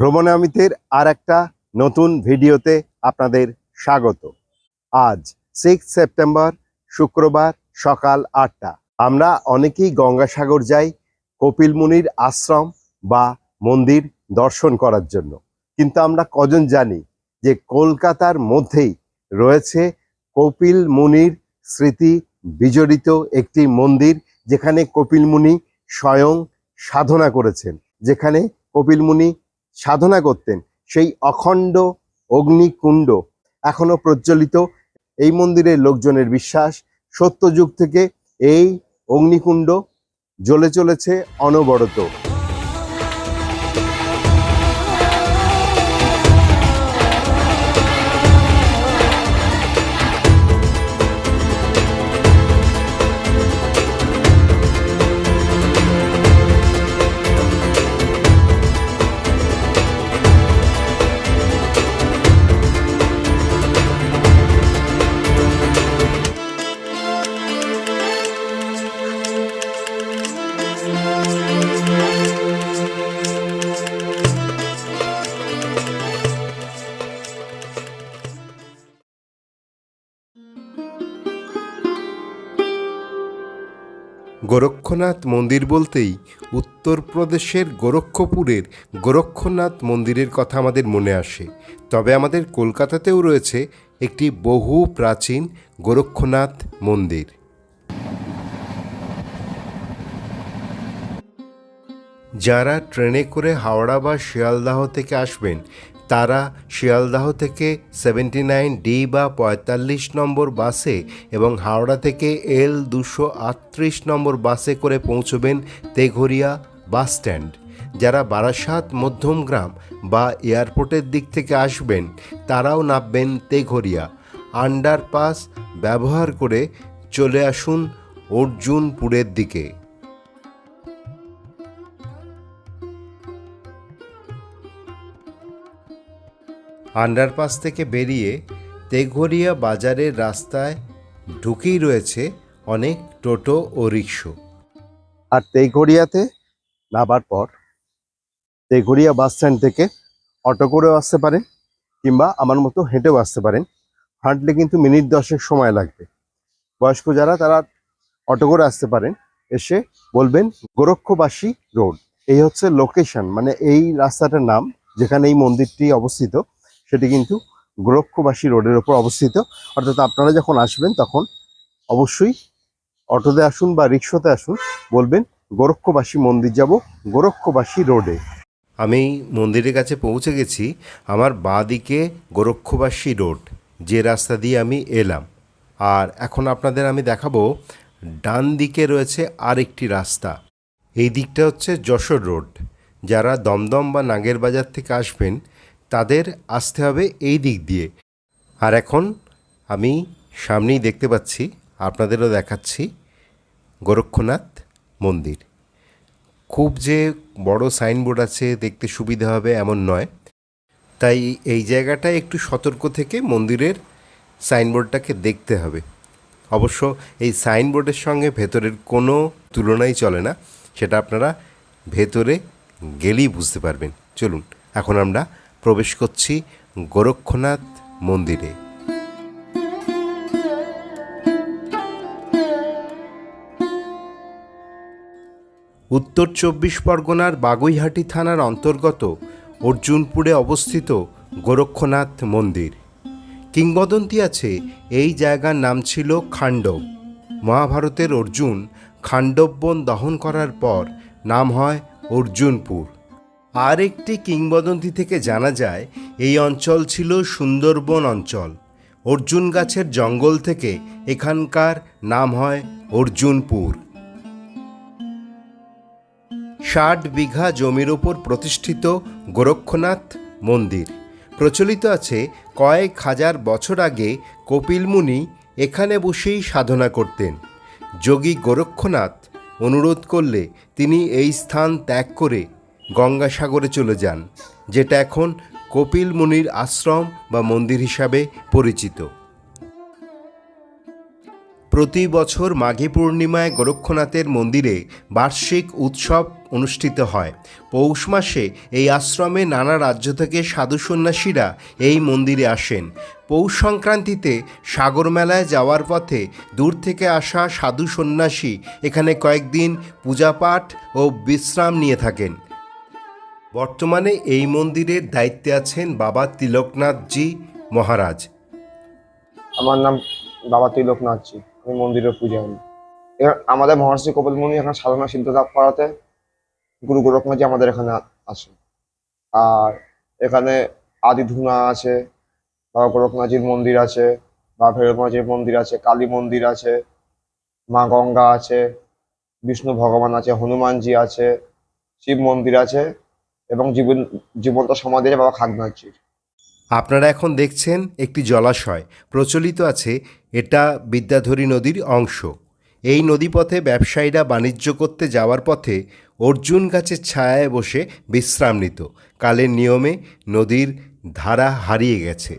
ভ্রমণে অমিতের আর একটা নতুন ভিডিওতে আপনাদের স্বাগত। আজ সিক্স সেপ্টেম্বর, শুক্রবার সকাল আটটা। আমরা অনেকেই গঙ্গাসাগর যাই, কপিল মুনির আশ্রম বা মন্দির দর্শন করার জন্য। কিন্তু আমরা কজন জানি যে কলকাতার মধ্যেই রয়েছে কপিল মুনির স্মৃতি বিজড়িত একটি মন্দির, যেখানে কপিল মুনি স্বয়ং সাধনা করেছেন। যেখানে কপিল মুনি সাধনা করতেন। সেই অখণ্ড অগ্নিকুণ্ড এখনও প্রজ্বলিত। এই মন্দিরের লোকজনের বিশ্বাস, সত্যযুগ থেকে এই অগ্নিকুণ্ড জ্বলে চলেছে অনবরত। গোরক্ষনাথ মন্দির বলতেই উত্তরপ্রদেশের গোরক্ষপুরের গোরক্ষনাথ মন্দিরের কথা আমাদের মনে আসে। তবে আমাদের কলকাতাতেও রয়েছে একটি বহু প্রাচীন গোরক্ষনাথ মন্দির। যারা ট্রেনে করে হাওড়া বা শিয়ালদাহ থেকে আসবেন তারা শিয়ালদাহ থেকে সেভেন্টি নাইন ডি বা পঁয়তাল্লিশ নম্বর বাসে এবং হাওড়া থেকে এল দুশো আটত্রিশ নম্বর বাসে করে পৌঁছবেন তেঘরিয়া বাস স্ট্যান্ড। যারা বারাসাত মধ্যমগ্রাম বা এয়ারপোর্টের দিক থেকে আসবেন, তারাও নামবেন তেঘরিয়া। আন্ডারপাস ব্যবহার করে চলে আসুন অর্জুনপুরের দিকে। আন্ডারপাস থেকে বেরিয়ে তেঘরিয়া বাজারের রাস্তায় ঢুকেই রয়েছে অনেক টোটো ও রিক্সো আর তেঘরিয়াতে নামার পর তেঘরিয়া বাস স্ট্যান্ড থেকে অটো করেও আসতে পারেন কিংবা আমার মতো হেঁটেও আসতে পারেন। হাঁটলে কিন্তু মিনিট দশেক সময় লাগবে। বয়স্ক যারা, তারা অটো করে আসতে পারেন। এসে বলবেন গোরক্ষবাসী রোড। এই হচ্ছে লোকেশন মানে এই রাস্তাটার নাম, যেখানে এই মন্দিরটি অবস্থিত। সেটি কিন্তু গোরক্ষবাসী রোডের ওপর অবস্থিত। অর্থাৎ আপনারা যখন আসবেন তখন অবশ্যই অটোতে আসুন বা রিক্সাতে আসুন, বলবেন, গোরক্ষবাসী মন্দির যাব, গোরক্ষবাসী রোডে। আমি মন্দিরের কাছে পৌঁছে গেছি, আমার বাঁ দিকে গোরক্ষবাসী রোড, যে রাস্তা দিয়ে আমি এলাম। আর এখন আপনাদের আমি দেখাবো, ডান দিকে রয়েছে আরেকটি রাস্তা। এই দিকটা হচ্ছে যশোর রোড। যারা দমদম বা নাগের বাজার থেকে আসবেন তাদের আসতে হবে এই দিক দিয়ে। আর এখন আমি সামনেই দেখতে পাচ্ছি, আপনাদেরও দেখাচ্ছি গোরক্ষনাথ মন্দির। খুব যে বড় সাইনবোর্ড আছে, দেখতে সুবিধা হবে এমন নয়। তাই এই জায়গাটায় একটু সতর্ক থেকে মন্দিরের সাইনবোর্ডটাকে দেখতে হবে। অবশ্য এই সাইনবোর্ডের সঙ্গে ভেতরের কোনো তুলনাই চলে না, সেটা আপনারা ভেতরে গেলেই বুঝতে পারবেন। চলুন, এখন আমরা প্রবেশ করছি গোরক্ষনাথ মন্দিরে। উত্তর চব্বিশ পরগনার বাগুইহাটি থানার অন্তর্গত অর্জুনপুরে অবস্থিত গোরক্ষনাথ মন্দির। কিংবদন্তি আছে এই জায়গার নাম ছিল খাণ্ডব। মহাভারতের অর্জুন খাণ্ডববন দহন করার পর নাম হয় অর্জুনপুর। আর একটি কিংবদন্তি থেকে জানা যায়, এই অঞ্চল ছিল সুন্দরবন অঞ্চল। অর্জুন গাছের জঙ্গল থেকে এখানকার নাম হয় অর্জুনপুর। ষাট বিঘা জমির ওপর প্রতিষ্ঠিত গোরক্ষনাথ মন্দির। প্রচলিত আছে কয়েক হাজার বছর আগে কপিল মুনি এখানে বসেই সাধনা করতেন। যোগী গোরক্ষনাথ অনুরোধ করলে তিনি এই স্থান ত্যাগ করে গঙ্গাসাগরে চলে যান, যেটা এখন কপিল মুনির আশ্রম বা মন্দির হিসাবে পরিচিত। প্রতি বছর মাঘী পূর্ণিমায় গোরক্ষনাথের মন্দিরে বার্ষিক উৎসব অনুষ্ঠিত হয়। পৌষ মাসে এই আশ্রমে নানা রাজ্য থেকে সাধু সন্ন্যাসীরা এই মন্দিরে আসেন। পৌষ সংক্রান্তিতে সাগর মেলায় যাওয়ার পথে দূর থেকে আসা সাধু সন্ন্যাসী এখানে কয়েকদিন পূজাপাঠ ও বিশ্রাম নিয়ে থাকেন। বর্তমানে এই মন্দিরের দায়িত্বে আছেন বাবা তিলকনাথজি মহারাজ। আমার নাম বাবা তিলকনাথজি, আমি মন্দিরের পূজারী। এবার আমাদের মহর্ষি কপিল মুনি এখানে সাধনা সিদ্ধ লাভ করাতে গুরু গোরখনাথজি আমাদের এখানে আসে আর এখানে আদি ধুনা আছে, বাবা গোরখনাথজির মন্দির আছে, বাবা ভৈরবনাথজির মন্দির আছে, কালী মন্দির আছে, মা গঙ্গা আছে, বিষ্ণু ভগবান আছে, হনুমানজি আছে, শিব মন্দির আছে। এবং জীবন, জীবন্ত সমাধি বাবা খাগনাথজির আপনারা এখন দেখছেন একটি জলাশয়, প্রচলিত আছে এটা বিদ্যাধরী নদীর অংশ। এই নদীপথে ব্যবসায়ীরা বাণিজ্য করতে যাওয়ার পথে অর্জুন গাছের ছায়ায় বসে বিশ্রাম নিত কালের নিয়মে নদীর ধারা হারিয়ে গেছে।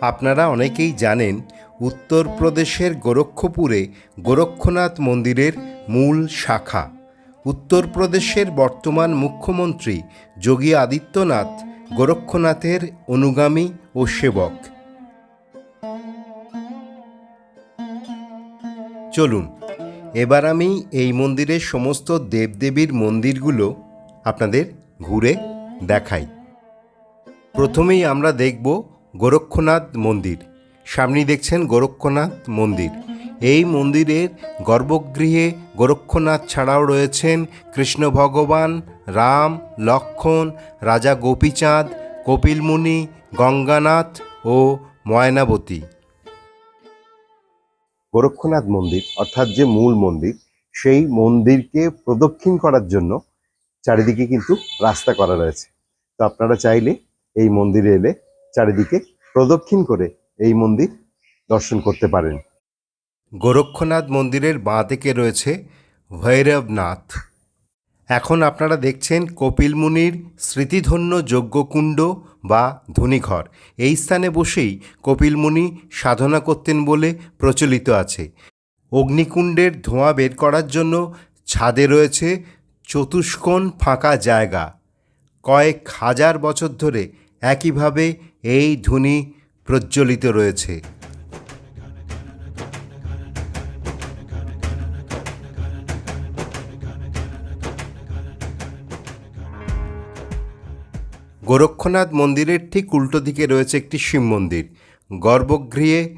আপনারা অনেকেই জানেন, উত্তরপ্রদেশের গোরক্ষপুরে গোরক্ষনাথ মন্দিরের মূল শাখা। উত্তরপ্রদেশের বর্তমান মুখ্যমন্ত্রী যোগী আদিত্যনাথ গোরক্ষনাথের অনুগামী ও সেবক। চলুন, এবার আমি এই মন্দিরের সমস্ত দেবদেবীর মন্দিরগুলো আপনাদের ঘুরে দেখাই। প্রথমেই আমরা দেখব গোরক্ষনাথ মন্দির। সামনেই দেখছেন গোরক্ষনাথ মন্দির। এই মন্দিরের গর্ভগৃহে গোরক্ষনাথ ছাড়াও রয়েছেন কৃষ্ণ ভগবান, রাম, লক্ষণ, রাজা গোপীচাঁদ, কপিলমুনি, গঙ্গানাথ ও ময়নাবতী। গোরক্ষনাথ মন্দির অর্থাৎ যে মূল মন্দির, সেই মন্দিরকে প্রদক্ষিণ করার জন্য চারিদিকে কিন্তু রাস্তা করা রয়েছে। তো আপনারা চাইলে এই মন্দিরে এলে চারিদিকে প্রদক্ষিণ করে এই মন্দির দর্শন করতে পারেন। গোরক্ষনাথ মন্দিরের বাঁ দিকে রয়েছে ভৈরবনাথ। এখন আপনারা দেখছেন কপিল মুনির স্মৃতিধন্য যজ্ঞকুণ্ড বা ধনীঘর। এই স্থানে বসেই কপিল মুনি সাধনা করতেন বলে প্রচলিত আছে। অগ্নিকুণ্ডের ধোঁয়া বের করার জন্য ছাদে রয়েছে চতুষ্কোণ ফাঁকা জায়গা। কয়েক হাজার বছর ধরে একইভাবে এই ধ্বনি প্রজ্বলিত রয়েছে। গোরক্ষনাথ মন্দিরের ঠিক উল্টো দিকে রয়েছে একটি শিব মন্দির। গর্ভগৃহে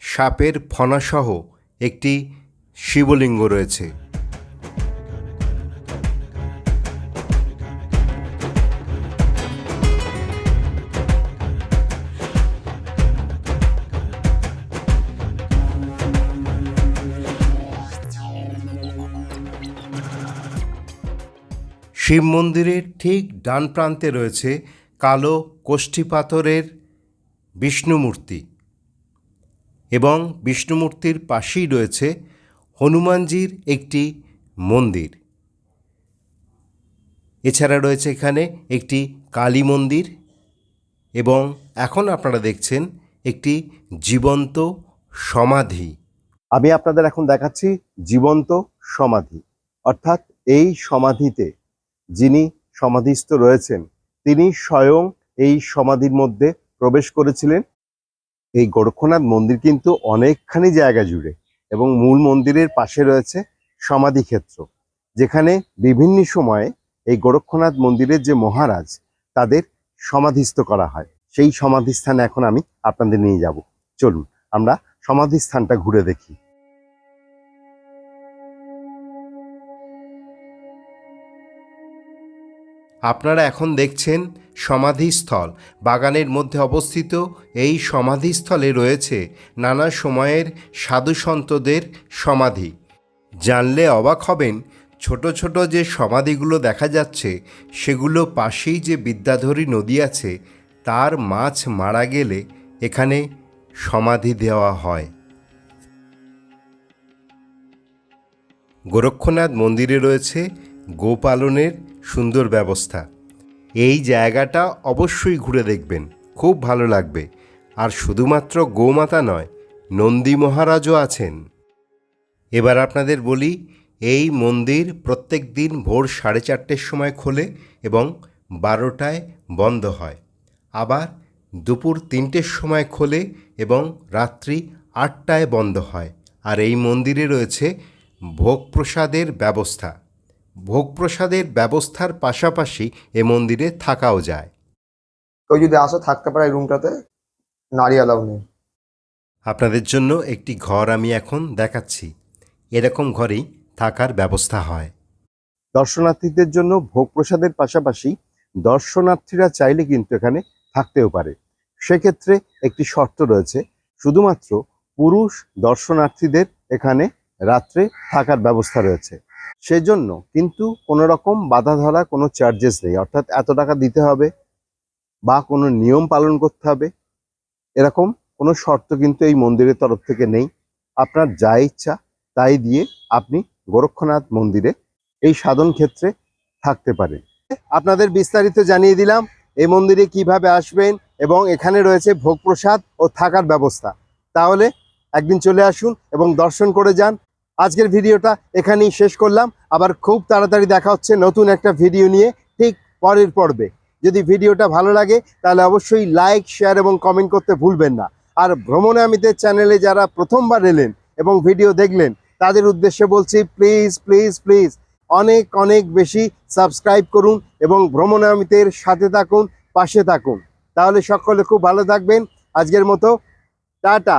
সাপের ফনাসহ একটি শিবলিঙ্গ রয়েছে। শিব মন্দিরের ঠিক ডান প্রান্তে রয়েছে কালো কোষ্ঠী পাথরের বিষ্ণু মূর্তি এবং বিষ্ণুমূর্তির পাশেই রয়েছে হনুমানজির একটি মন্দির। এছাড়া রয়েছে এখানে একটি কালী মন্দির এবং এখন আপনারা দেখছেন একটি জীবন্ত সমাধি। আমি আপনাদের এখন দেখাচ্ছি জীবন্ত সমাধি। অর্থাৎ এই সমাধিতে যিনি সমাধিস্থ রয়েছেন, তিনি স্বয়ং এই সমাধির মধ্যে প্রবেশ করেছিলেন। এই গোরক্ষনাথ মন্দির কিন্তু অনেকখানি জায়গা জুড়ে এবং মূল মন্দিরের পাশে রয়েছে সমাধি ক্ষেত্র, যেখানে বিভিন্ন সময়ে এই গোরক্ষনাথ মন্দিরের যে মহারাজ, তাদের সমাধিস্থ করা হয়। সেই সমাধিস্থানে এখন আমি আপনাদের নিয়ে যাব। চলুন, আমরা সমাধিস্থানটা ঘুরে দেখি। আপনারা এখন দেখছেন সমাধিস্থল। বাগানের মধ্যে অবস্থিত এই সমাধিস্থলে রয়েছে নানা সময়ের সাধু সন্তদের সমাধি। জানলে অবাক হবেন, ছোট ছোট যে সমাধিগুলো দেখা যাচ্ছে, সেগুলো পাশেই যে বিদ্যাধরী নদী আছে, তার মাছ মারা গেলে এখানে সমাধি দেওয়া হয়। গোরক্ষনাথ মন্দিরে রয়েছে গোপালনের সুন্দর ব্যবস্থা। এই জায়গাটা অবশ্যই ঘুরে দেখবেন, খুব ভালো লাগবে। আর শুধুমাত্র গোমাতা নয়, নন্দী মহারাজও আছেন। এবার আপনাদের বলি, এই মন্দির প্রত্যেক দিন ভোর সাড়ে চারটের সময় খোলে এবং বারোটায় বন্ধ হয়। আবার দুপুর তিনটের সময় খোলে এবং রাত্রি আটটায় বন্ধ হয়। আর এই মন্দিরে রয়েছে ভোগ প্রসাদের ব্যবস্থা। ভোগ প্রসাদের ব্যবস্থার পাশাপাশি এ মন্দিরে থাকাও যায়। কেউ যদি আসো থাকতে পারে এই রুমটাতে নারী অ্যালাউ নেই। আপনাদের জন্য একটি ঘর আমি এখন দেখাচ্ছি। এরকম ঘরেই থাকার ব্যবস্থা হয়। দর্শনার্থীদের জন্য ভোগ প্রসাদের পাশাপাশি দর্শনার্থীরা চাইলে কিন্তু এখানে থাকতেও পারে। সেক্ষেত্রে একটি শর্ত রয়েছে শুধুমাত্র পুরুষ দর্শনার্থীদের এখানে রাত্রে থাকার ব্যবস্থা রয়েছে। সেজন্য কিন্তু কোনো রকম বাধা ধরা কোনো চার্জেস নেই। অর্থাৎ এত টাকা দিতে হবে বা কোনো নিয়ম পালন করতে হবে, এরকম কোনো শর্ত কিন্তু এই মন্দিরের তরফ থেকে নেই। আপনার যা ইচ্ছা তাই দিয়ে আপনি গোরক্ষনাথ মন্দিরে এই সাধন ক্ষেত্রে থাকতে পারেন। আপনাদের বিস্তারিত জানিয়ে দিলাম এই মন্দিরে কীভাবে আসবেন এবং এখানে রয়েছে ভোগ প্রসাদ ও থাকার ব্যবস্থা। তাহলে একদিন চলে আসুন এবং দর্শন করে যান। আজকের ভিডিওটা এখানেই শেষ করলাম। আবার খুব তাড়াতাড়ি দেখা হচ্ছে নতুন একটা ভিডিও নিয়ে ঠিক পরের পর্বে। যদি ভিডিওটা ভালো লাগে, তাহলে অবশ্যই লাইক শেয়ার এবং কমেন্ট করতে ভুলবেন না। আর ভ্রমণে আমিদের চ্যানেলে যারা প্রথমবার এলেন এবং ভিডিও দেখলেন, তাদের উদ্দেশ্যে বলছি প্লিজ প্লিজ প্লিজ অনেক অনেক বেশি সাবস্ক্রাইব করুন এবং ভ্রমণামিতের সাথে থাকুন, পাশে থাকুন। তাহলে সকলে খুব ভালো থাকবেন। আজকের মতো, টাটা।